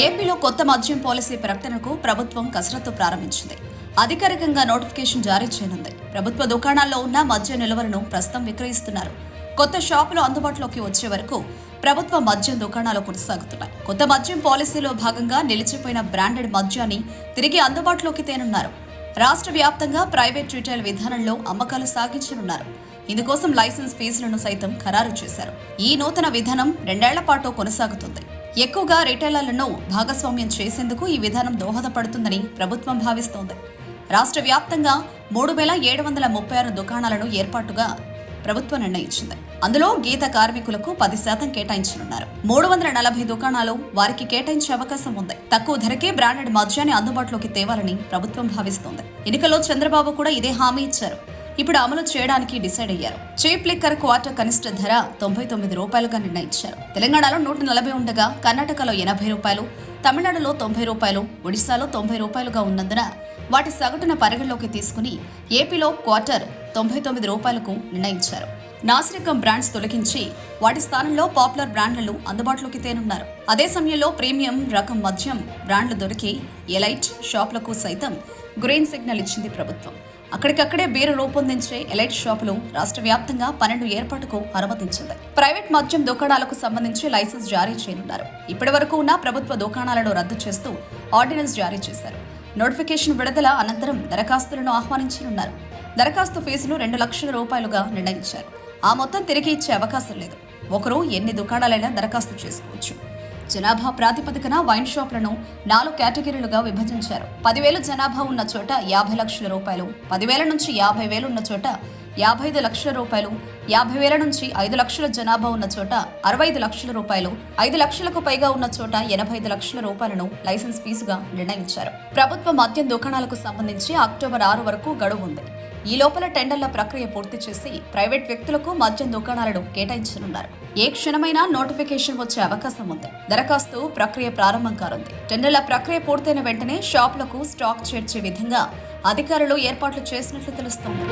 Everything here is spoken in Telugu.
ఏపీలో కొత్త మద్యం పాలసీ ప్రకటనకు ప్రభుత్వం కసరత్తు ప్రారంభించింది. అధికారికంగా నోటిఫికేషన్ జారీ చేయనుంది. ప్రభుత్వ దుకాణాల్లో ఉన్న మద్య నిల్వలను ప్రస్తుతం విక్రయిస్తున్నారు. కొత్త షాపులు అందుబాటులోకి వచ్చే వరకు ప్రభుత్వ మద్యం దుకాణాలు కొనసాగుతున్నాయి. కొత్త మద్యం పాలసీలో భాగంగా నిలిచిపోయిన బ్రాండెడ్ మద్యాన్ని తిరిగి అందుబాటులోకి తేనున్నారు. రాష్ట్ర వ్యాప్తంగా ప్రైవేట్ రిటైల్ విధానంలో అమ్మకాలు సాగించనున్నారు. ఇందుకోసం లైసెన్స్ ఫీజులను సైతం ఖరారు చేశారు. ఈ నూతన విధానం రెండేళ్ళ పాటు కొనసాగుతుంది. ఎక్కువగా రిటైలర్లను భాగస్వామ్యం చేసేందుకు ఈ విధానం దోహదపడుతుందని ప్రభుత్వం భావిస్తోంది. రాష్ట్ర వ్యాప్తంగా మూడు వేల ఏడు వందల ముప్పై ఆరు దుకాణాలను ఏర్పాటుగా ప్రభుత్వం నిర్ణయించింది. అందులో గీత కార్మికులకు పది శాతం కేటాయించనున్నారు. మూడు వందల నలభై దుకాణాలు వారికి కేటాయించే అవకాశం ఉంది. తక్కువ ధరకే బ్రాండెడ్ మద్యాన్ని అందుబాటులోకి తేవాలని ప్రభుత్వం భావిస్తోంది. ఎన్నికల్లో చంద్రబాబు కూడా ఇదే హామీ ఇచ్చారు. ఇప్పుడు అమలు చేయడానికి డిసైడ్ అయ్యారు. చీప్ లిక్కర్ క్వార్టర్ కనిష్ట ధర తొంభై తొమ్మిది రూపాయలుగా నిర్ణయించారు. తెలంగాణలో నూట నలభై ఉండగా కర్ణాటకలో ఎనభై రూపాయలు తమిళనాడులో తొంభై రూపాయలు ఒడిశాలో తొంభై రూపాయలుగా ఉన్నందున వాటి సగటున పరిగణలోకి తీసుకుని ఏపీలో క్వార్టర్ తొంభై తొమ్మిది రూపాయలకు నిర్ణయించారు. నాసిరకం బ్రాండ్స్ తొలగించి వాటి స్థానంలో పాపులర్ బ్రాండ్లను అందుబాటులోకి తేనున్నారు. అదే సమయంలో ప్రీమియం రకం మద్యం బ్రాండ్లు దొరికి ఎలైట్ షాపులకు సైతం గ్రీన్ సిగ్నల్ ఇచ్చింది ప్రభుత్వం. అక్కడికక్కడే బీరు రూపొందించే ఎలైట్ షాపులు రాష్ట్ర వ్యాప్తంగా పన్నెండు ఏర్పాటుకు అనుమతించింది. ప్రైవేట్ మద్యం దుకాణాలకు సంబంధించి లైసెన్స్ జారీ చేయనున్నారు. ఇప్పటి వరకు ఉన్న ప్రభుత్వ దుకాణాలను రద్దు చేస్తూ ఆర్డినెన్స్ జారీ చేశారు. నోటిఫికేషన్ విడుదల అనంతరం దరఖాస్తులను ఆహ్వానించనున్నారు. దరఖాస్తు ఫీజును రెండు లక్షల రూపాయలుగా నిర్ణయించారు. ఆ మొత్తం తిరిగి ఇచ్చే అవకాశం లేదు. ఒకరు ఎన్ని దుకాణాలైనా దరఖాస్తు చేసుకోవచ్చు. జనాభా ప్రాతిపదికన వైన్ షాపులను నాలుగు కేటగిరీలుగా విభజించారు. పదివేలు జనాభా ఉన్న చోట యాభై లక్షల రూపాయలు పదివేల నుంచి యాభై వేలు ఉన్న చోట యాభై ఐదు లక్షల రూపాయలు యాభై వేల నుంచి ఐదు లక్షల జనాభా ఉన్న చోట అరవై ఐదు లక్షల రూపాయలు ఐదు లక్షలకు పైగా ఉన్న చోట ఎనభై ఐదు లక్షల రూపాయలను లైసెన్స్ ఫీజుగా నిర్ణయించారు. ప్రభుత్వ మద్యం దుకాణాలకు సంబంధించి అక్టోబర్ ఆరు వరకు గడువు ఉంది. ఈ లోపల టెండర్ల ప్రక్రియ పూర్తి చేసి ప్రైవేట్ వ్యక్తులకు మద్యం దుకాణాలను కేటాయించనున్నారు. ఏ క్షణమైనా నోటిఫికేషన్ వచ్చే అవకాశం ఉంది. దరఖాస్తు ప్రక్రియ ప్రారంభం కానుంది. టెండర్ల ప్రక్రియ పూర్తయిన వెంటనే షాపులకు స్టాక్ చేర్చే విధంగా అధికారులు ఏర్పాట్లు చేసినట్లు తెలుస్తోంది.